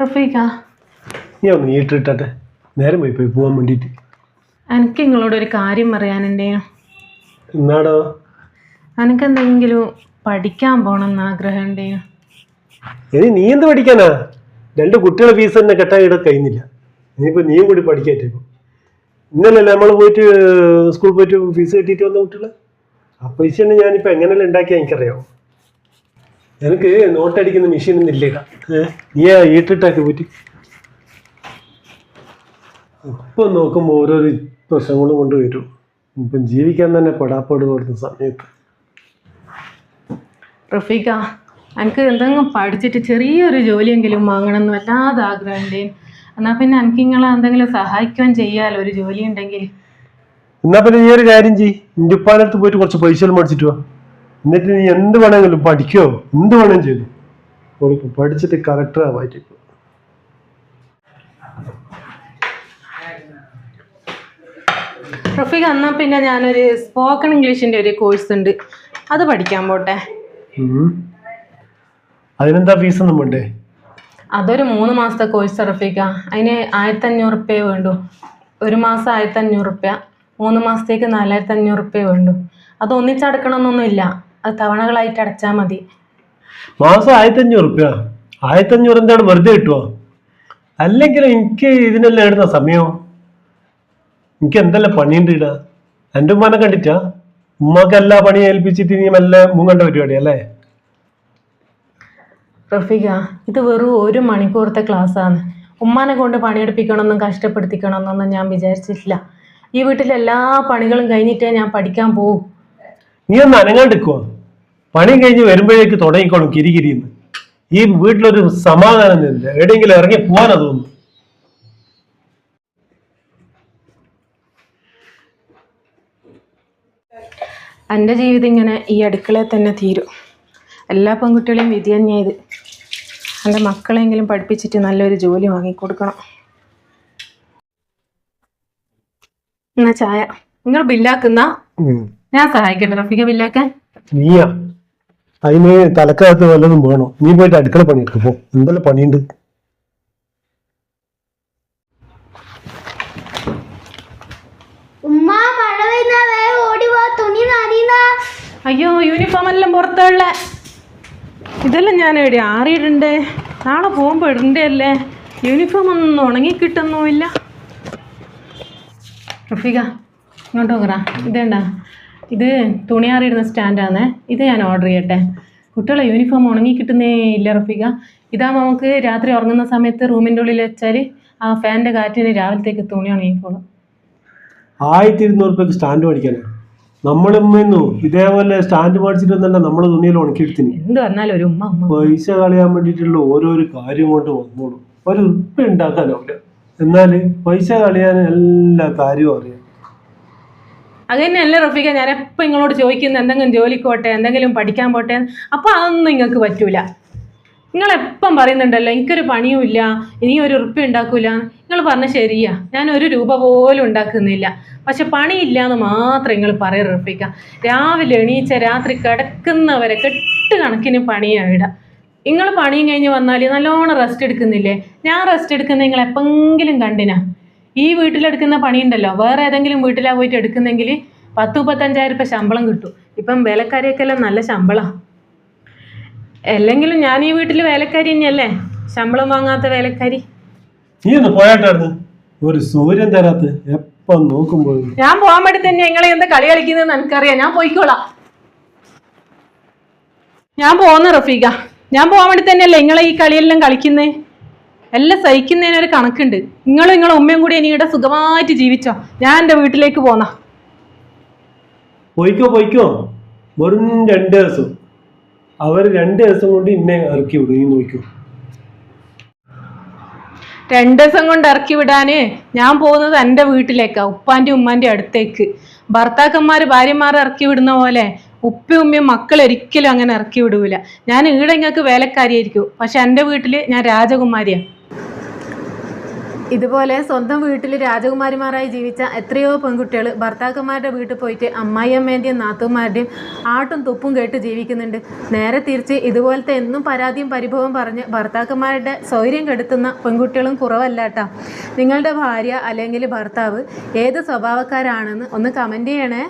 റഫീഖ. നീ ഒന്ന് ഈട്ടിട്ടെ നേരം പോയി പോയി പോകാൻ വേണ്ടിയിട്ട്. എനിക്ക് നിങ്ങളോട് ഒരു കാര്യം പറയാനുണ്ടേനു എന്നാടോ? എനിക്ക് എന്തെങ്കിലും പഠിക്കാൻ പോകണം എന്ന് ആഗ്രഹമുണ്ടേ ഇനി നീ എന്ത് പഠിക്കാനാ? രണ്ട് കുട്ടികളെ ഫീസ് തന്നെ കെട്ടാൻ ഇവിടെ കഴിയുന്നില്ല. ഇനിയിപ്പോ നീയും കൂടി പഠിക്കട്ടെ ഇപ്പൊ. ഇന്നലല്ലേ നമ്മൾ പോയിട്ട് സ്കൂളിൽ പോയിട്ട് ഫീസ് കെട്ടിയിട്ട് വന്ന കുട്ടികൾ? ആ പൈസ തന്നെ ഞാനിപ്പോ എങ്ങനെയല്ല ഉണ്ടാക്കിയാ എനിക്കറിയാം എനിക്ക് നോട്ടടിക്കുന്ന മെഷീൻ ഒന്നും ഇല്ല നീ ഈട്ടിട്ടാക്കി പോയിട്ട്. ഇപ്പൊ നോക്കുമ്പോൾ ഓരോരോ പ്രശ്നങ്ങളും കൊണ്ട് വരും. ഇപ്പം ജീവിക്കാൻ തന്നെ പെടാപ്പാട് കൊടുത്ത സമയത്ത്. റഫീഖ എനിക്ക് എന്തെങ്കിലും പഠിച്ചിട്ട് ചെറിയൊരു ജോലിയെങ്കിലും വാങ്ങണം എന്ന് വല്ലാതെ ആഗ്രഹമുണ്ട് എന്നാൽ പിന്നെ എനിക്ക് നിങ്ങളെ എന്തെങ്കിലും സഹായിക്കാൻ ചെയ്യാലോ ഒരു ജോലി ഉണ്ടെങ്കിൽ? എന്നാ പിന്നെ നീ ഒരു കാര്യം ചെയ്യ്. ഉപ്പാനടുത്ത് പോയിട്ട് കുറച്ച് പൈസ മേടിച്ചിട്ട് വാ. എന്നിട്ട് നീ എന്ത് വേണമെങ്കിലും പഠിക്കോ എന്ത് വേണമെങ്കിലും ചെയ്തു. കൊടുക്കും പഠിച്ചിട്ട് കറക്റ്റ് ആവായിട്ട് റഫീഖ എന്നാ പിന്നെ ഞാനൊരു സ്പോക്കൺ ഇംഗ്ലീഷിന്റെ ഒരു കോഴ്സ് ഉണ്ട്. അത് പഠിക്കാൻ പോട്ടെ. അതിനെന്താ ഫീസ് ഒന്നും വേണ്ടേ? അതൊരു മൂന്ന് മാസത്തെ കോഴ്സ് റഫീഖ. അതിന് ആയിരത്തി അഞ്ഞൂറ് റുപ്യ വേണ്ടു. ഒരു മാസം ആയിരത്തി അഞ്ഞൂറ് റുപ്യ. മൂന്ന് മാസത്തേക്ക് നാലായിരത്തി അഞ്ഞൂറ് റുപ്യ വേണ്ടു. അത് ഒന്നിച്ചടക്കണമെന്നൊന്നുമില്ല അത് തവണകളായിട്ട് അടച്ചാൽ മതി. മാസം ആയിരത്തി അഞ്ഞൂറ് റുപ്യ ആയിരത്തി അഞ്ഞൂറ് എന്താണ് വെറുതെ കിട്ടുമോ അല്ലെങ്കിൽ എനിക്ക് ഇതിനെല്ലാം ഇടുന്ന സമയമോ എനിക്ക് എന്തെല്ലാം പണിയുണ്ട് ഇട എന്റെ ഉമ്മാനെ കണ്ടിട്ടാ? ഉമ്മക്ക് എല്ലാ പണിയും ഏൽപ്പിച്ചിട്ട് ഇനി മെല്ലെ മൂങ്ങണ്ട പരിപാടി അല്ലേ? റഫീഖ ഇത് വെറും ഒരു മണിക്കൂറത്തെ ക്ലാസ്സാണ്. ഉമ്മാനെ കൊണ്ട് പണിയെടുപ്പിക്കണമെന്നും കഷ്ടപ്പെടുത്തിക്കണമെന്നൊന്നും ഞാൻ വിചാരിച്ചിട്ടില്ല. ഈ വീട്ടിലെ എല്ലാ പണികളും കഴിഞ്ഞിട്ടേ ഞാൻ പഠിക്കാൻ പോകും നീ ഒന്ന് അനങ്ങാണ്ടിക്കുവോ പണി കഴിഞ്ഞ് വരുമ്പോഴേക്ക് തുടങ്ങിക്കോളും കിരികിരിന്ന്. ഈ വീട്ടിലൊരു സമാധാനം ഇല്ല എവിടെയെങ്കിലും ഇറങ്ങി പോവാനാ തോന്നുന്നു. എന്റെ ജീവിതം ഇങ്ങനെ ഈ അടുക്കളയിൽ തന്നെ തീരും. എല്ലാ പെൺകുട്ടികളെയും വിധി തന്നെ ഇത്. എന്റെ മക്കളെങ്കിലും പഠിപ്പിച്ചിട്ട് നല്ലൊരു ജോലി വാങ്ങിക്കൊടുക്കണം. എന്നാ ചായ? നിങ്ങൾ ബില്ലാക്കുന്ന ഞാൻ സഹായിക്കട്ടെ റഫീഖ ബില്ലാക്കാൻ നീയാ. അതിന് തലക്കകത്ത് വല്ലതും വേണോ? നീ പോയിട്ട് അടുക്കള പണിയെടുക്കും പോ. എന്തെല്ലാം പണിയുണ്ട്? ഉമ്മ മഴ വേഗം ഓടി വാ തുണി നനയുന്ന. അയ്യോ യൂണിഫോം എല്ലാം പുറത്തുള്ള. ഇതെല്ലാം ഞാൻ എവിടെ ആറിയിടണ്ടേ? നാളെ പോകുമ്പോൾ ഇടണ്ടേ അല്ലേ യൂണിഫോം ഒന്നും ഉണങ്ങി കിട്ടുന്നുമില്ല റഫീക ഇങ്ങോട്ട് നോക്കറ ഇതേണ്ട ഇത് തുണിയാറിയിടുന്ന സ്റ്റാൻഡാണ് ഇത് ഞാൻ ഓർഡർ ചെയ്യട്ടെ. കുട്ടികളെ യൂണിഫോം ഉണങ്ങി കിട്ടുന്നേ ഇല്ല റഫിക ഇതാകുമ്പോൾ നമുക്ക് രാത്രി ഉറങ്ങുന്ന സമയത്ത് റൂമിന്റെ ഉള്ളിൽ വെച്ചാൽ ആ ഫാനിന്റെ കാറ്റിന് രാവിലത്തേക്ക് തുണി ഉണങ്ങിക്കോളും. ആയിരത്തി ഇരുന്നൂറ് രൂപയ്ക്ക് സ്റ്റാൻഡ് മേടിക്കാനാ നമ്മളിന്നു ഇതേപോലെ സ്റ്റാൻഡ് മേടിച്ചിട്ട് തന്നെ നമ്മൾ തുണിയിൽ ഉണക്കിയെടുത്തിന്? എന്ത് പറഞ്ഞാലും ഒരു ഉമ്മ ഉമ്മ പൈസ കളയാൻ വേണ്ടിയിട്ടുള്ള ഓരോരോ കാര്യം കൊണ്ട് വന്നോളൂ. ഒരു ഉപ്പ് ഉണ്ടാക്കാനാവില്ല എന്നാൽ പൈസ കളയാൻ എല്ലാ കാര്യവും അറിയാം. അത് തന്നെയല്ലേ റഫീഖ ഞാൻ എപ്പോൾ നിങ്ങളോട് ചോദിക്കുന്നത് എന്തെങ്കിലും ജോലിക്ക് പോട്ടെ എന്തെങ്കിലും പഠിക്കാൻ പോട്ടെ അപ്പോൾ അതൊന്നും നിങ്ങൾക്ക് പറ്റൂല. നിങ്ങളെപ്പം പറയുന്നുണ്ടല്ലോ എനിക്കൊരു പണിയുമില്ല ഇനി ഒരു ഉറുപ്പ്യ ഉണ്ടാക്കൂല. നിങ്ങൾ പറഞ്ഞ ശരിയാ ഞാൻ ഒരു രൂപ പോലും ഉണ്ടാക്കുന്നില്ല. പക്ഷെ പണിയില്ല എന്ന് മാത്രം നിങ്ങൾ പറയും റഫീക്ക രാവിലെ എണീച്ച രാത്രി കിടക്കുന്നവരെ കെട്ട് കണക്കിന് പണിയാണ് ഇട നിങ്ങൾ പണിയും കഴിഞ്ഞ് വന്നാൽ നല്ലോണം റെസ്റ്റ് എടുക്കുന്നില്ലേ? ഞാൻ റെസ്റ്റ് എടുക്കുന്ന നിങ്ങൾ എപ്പെങ്കിലും കണ്ടിനാ? ഈ വീട്ടിലെടുക്കുന്ന പണിയുണ്ടല്ലോ. വേറെ ഏതെങ്കിലും വീട്ടിലാണ് പോയിട്ട് എടുക്കുന്നെങ്കിൽ പത്ത് മുപ്പത്തഞ്ചായിരം രൂപ ശമ്പളം കിട്ടും. ഇപ്പം വേലക്കാരിയൊക്കെല്ലാം നല്ല ശമ്പളമാണ് അല്ലെങ്കിലും ഞാൻ ഈ വീട്ടിൽ വേലക്കാരി തന്നെയല്ലേ? ശമ്പളം വാങ്ങാത്ത വേലക്കാരി. നീ ഒന്ന് പോയാട്ടായിരുന്നു ഒരു സൂര്യൻ തരാത്ത എപ്പം നോക്കുമ്പോൾ ഞാൻ പോകാൻ വേണ്ടി തന്നെ നിങ്ങളെ എന്താ കളി കളിക്കുന്നതെന്ന് എനിക്കറിയാം. ഞാൻ പോയിക്കോളാം. ഞാൻ പോകുന്ന റഫീഖ. ഞാൻ പോകാൻ വേണ്ടി തന്നെയല്ലേ നിങ്ങളെ ഈ കളിയെല്ലാം കളിക്കുന്നേ? എല്ലാം സഹിക്കുന്നതിനൊരു കണക്കുണ്ട്. നിങ്ങളും നിങ്ങളെ ഉമ്മയും കൂടി എനിക്കിടെ സുഖമായിട്ട് ജീവിച്ചോ. ഞാൻ എന്റെ വീട്ടിലേക്ക് പോന്നാ. പോയിക്കോ പോയിക്കോ. വെറും രണ്ട് ദിവസം. അവർ രണ്ട് ദിവസം കൊണ്ട് ഇന്നെ ഇറക്കി വിടും. നീ നോക്കൂ രണ്ട് ദിവസം കൊണ്ട് ഇറക്കി വിടാന് ഞാൻ പോകുന്നത് എന്റെ വീട്ടിലേക്കാ ഉപ്പാന്റെ ഉമ്മാന്റെ അടുത്തേക്ക്. ഭർത്താക്കന്മാര് ഭാര്യമാരെ ഇറക്കി വിടുന്ന പോലെ ഉപ്പയും ഉമ്മയും മക്കൾ ഒരിക്കലും അങ്ങനെ ഇറക്കി വിടൂല. ഞാൻ ഈടെ നിങ്ങൾക്ക് വേലക്കാരിയായിരിക്കും. പക്ഷെ എന്റെ വീട്ടിൽ ഞാൻ രാജകുമാരിയാണ് ഇതുപോലെ സ്വന്തം വീട്ടിൽ രാജകുമാരിമാരായി ജീവിച്ച എത്രയോ പെൺകുട്ടികൾ ഭർത്താക്കന്മാരുടെ വീട്ടിൽ പോയിട്ട് അമ്മായിയമ്മേന്റെയും നാത്തുമാരുടെയും ആട്ടും തുപ്പും കേട്ട് ജീവിക്കുന്നുണ്ട്. നേരെ തിരിച്ച് ഇതുപോലത്തെ എന്നും പരാതിയും പരിഭവം പറഞ്ഞ് ഭർത്താക്കന്മാരുടെ സൗകര്യം കെടുത്തുന്ന പെൺകുട്ടികളും കുറവല്ല കേട്ടോ നിങ്ങളുടെ ഭാര്യ അല്ലെങ്കിൽ ഭർത്താവ് ഏത് സ്വഭാവക്കാരാണെന്ന് ഒന്ന് കമന്റ് ചെയ്യണേ.